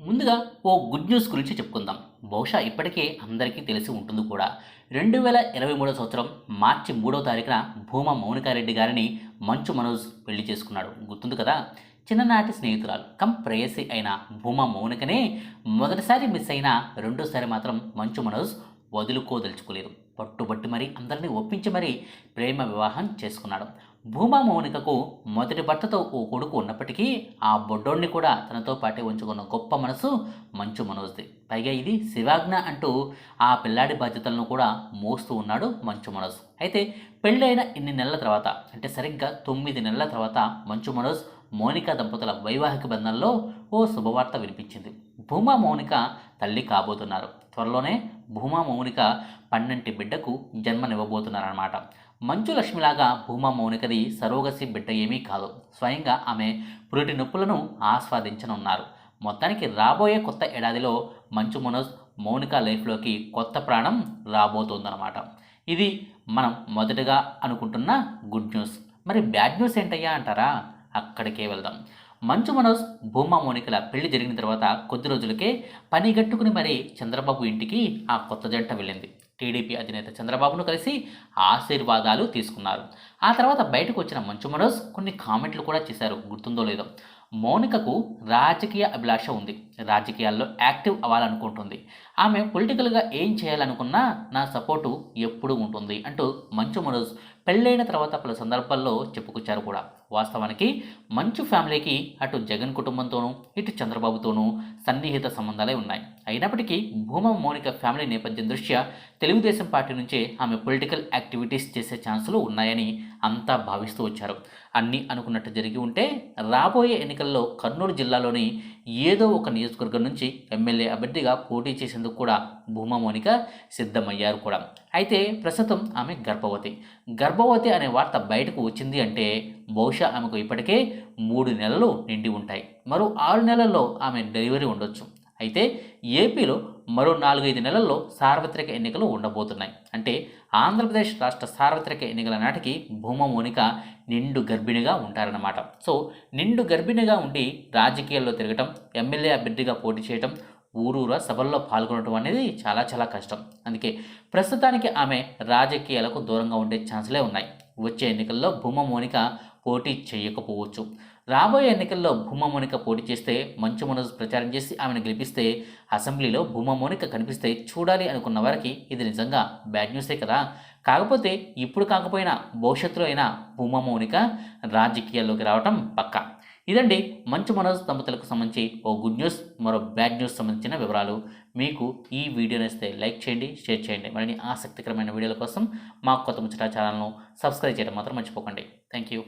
ముందుగా ఓ good news గురించి చెప్పుకుందాం. బహుశా ఇప్పటికే అందరికీ తెలిసి ఉంటుంది కూడా. రెండు వేల ఇరవై మూడో సంవత్సరం మార్చి మూడో తారీఖున భూమా మౌనికారెడ్డి గారిని మంచు మనోజ్ పెళ్ళి చేసుకున్నాడు. గుర్తుంది కదా? చిన్ననాటి స్నేహితురాలు. కం ప్రేయసి అయిన భూమా మౌనికనే మొదటిసారి మిస్ అయిన రెండోసారి మాత్రం మంచు మనోజ్ వదులుకోదలుచుకోలేరు. పట్టుబట్టి మరీ అందరినీ ఒప్పించి మరీ ప్రేమ వివాహం చేసుకున్నాడు. భూమా మౌనికకు మొదటి భర్తతో ఓ కొడుకు ఉన్నప్పటికీ ఆ బొడ్డోడిని కూడా తనతో పాటే ఉంచుకున్న గొప్ప మనసు మంచు మనోజ్ది. పైగా ఇది శివాజ్ఞ అంటూ ఆ పిల్లాడి బాధ్యతలను కూడా మోస్తూ ఉన్నాడు మంచు మనోజ్. అయితే పెళ్ళైన ఇన్ని నెలల తర్వాత అంటే సరిగ్గా తొమ్మిది నెలల తర్వాత మంచు మనోజ్ మౌనిక దంపతుల వైవాహిక బంధంలో ఓ శుభవార్త వినిపించింది. భూమా మౌనిక తల్లి కాబోతున్నారు. త్వరలోనే భూమా మౌనిక పన్నెంటి బిడ్డకు జన్మనివ్వబోతున్నారన్నమాట. మంచు లక్ష్మిలాగా భూమా మౌనికది సరోగసి బిడ్డ ఏమీ కాదు. స్వయంగా ఆమె పురిటి నొప్పులను ఆస్వాదించనున్నారు. మొత్తానికి రాబోయే కొత్త ఏడాదిలో మంచు మనోజ్ మౌనిక లైఫ్లోకి కొత్త ప్రాణం రాబోతోందన్నమాట. ఇది మనం మొదటగా అనుకుంటున్న గుడ్ న్యూస్. మరి బ్యాడ్ న్యూస్ ఏంటయ్యా అంటారా? అక్కడికే వెళ్దాం. మంచు మనోజ్ భూమా మౌనికల పెళ్ళి జరిగిన తర్వాత కొద్ది రోజులకే పని గట్టుకుని మరీ చంద్రబాబు ఇంటికి ఆ కొత్త జంట వెళ్ళింది. టీడీపీ అధినేత చంద్రబాబును కలిసి ఆశీర్వాదాలు తీసుకున్నారు. ఆ తర్వాత బయటకు వచ్చిన మంచు మనోజ్ కొన్ని కామెంట్లు కూడా చేశారు. గుర్తుందో లేదో. మౌనికకు రాజకీయ అభిలాష ఉంది. రాజకీయాల్లో యాక్టివ్ అవ్వాలనుకుంటుంది. ఆమె పొలిటికల్గా ఏం చేయాలనుకున్నా నా సపోర్టు ఎప్పుడూ ఉంటుంది అంటూ మంచు మనోజ్ పెళ్ళైన తర్వాత పలు సందర్భాల్లో చెప్పుకొచ్చారు కూడా. వాస్తవానికి మంచు ఫ్యామిలీకి అటు జగన్ కుటుంబంతోనూ ఇటు చంద్రబాబుతోనూ సన్నిహిత సంబంధాలే ఉన్నాయి. అయినప్పటికీ భూమా మౌనిక ఫ్యామిలీ నేపథ్యం దృష్ట్యా తెలుగుదేశం పార్టీ నుంచే ఆమె పొలిటికల్ యాక్టివిటీస్ చేసే ఛాన్సులు ఉన్నాయని అంతా భావిస్తూ వచ్చారు. అన్నీ అనుకున్నట్టు జరిగి ఉంటే రాబోయే ఎన్నికల్లో కర్నూలు జిల్లాలోని ఏదో ఒక నియోజకవర్గం నుంచి ఎమ్మెల్యే అభ్యర్థిగా పోటీ చేసేందుకు కూడా భూమా మౌనిక సిద్ధమయ్యారు కూడా. అయితే ప్రస్తుతం ఆమె గర్భవతి. గర్భవతి అనే వార్త బయటకు వచ్చింది అంటే బహుశా ఆమెకు ఇప్పటికే మూడు నెలలు నిండి ఉంటాయి. మరో ఆరు నెలల్లో ఆమె డెలివరీ ఉండొచ్చు. అయితే ఏపీలో మరో నాలుగైదు నెలల్లో సార్వత్రిక ఎన్నికలు ఉండబోతున్నాయి. అంటే ఆంధ్రప్రదేశ్ రాష్ట్ర సార్వత్రిక ఎన్నికల నాటికి భూమ మోనిక నిండు గర్భిణిగా ఉంటారన్నమాట. సో నిండు గర్భిణిగా ఉండి రాజకీయాల్లో తిరగటం ఎమ్మెల్యే అభ్యర్థిగా పోటీ చేయటం ఊరూరా సభల్లో పాల్గొనడం అనేది చాలా చాలా కష్టం. అందుకే ప్రస్తుతానికి ఆమె రాజకీయాలకు దూరంగా ఉండే ఛాన్సులే ఉన్నాయి. వచ్చే ఎన్నికల్లో భూమా మౌనిక పోటీ చేయకపోవచ్చు. రాబోయే ఎన్నికల్లో భూమా మౌనిక పోటీ చేస్తే మంచు మనసు ప్రచారం చేసి ఆమెను గెలిపిస్తే అసెంబ్లీలో భూమా మౌనిక కనిపిస్తే చూడాలి అనుకున్న వారికి ఇది నిజంగా బ్యాడ్ న్యూసే కదా. కాకపోతే ఇప్పుడు కాకపోయినా భవిష్యత్తులో అయినా భూమా మౌనిక రాజకీయాల్లోకి రావటం పక్కా. ఇదండి మంచు మనోజ్ దంపతులకు సంబంధించి ఓ గుడ్ న్యూస్ మరో బ్యాడ్ న్యూస్ సంబంధించిన వివరాలు. మీకు ఈ వీడియో నేస్తే లైక్ చేయండి షేర్ చేయండి. మరిన్ని ఆసక్తికరమైన వీడియోల కోసం మా కొత్త ముచ్చట ఛానల్ను సబ్స్క్రైబ్ చేయడం మాత్రం మర్చిపోకండి. Thank you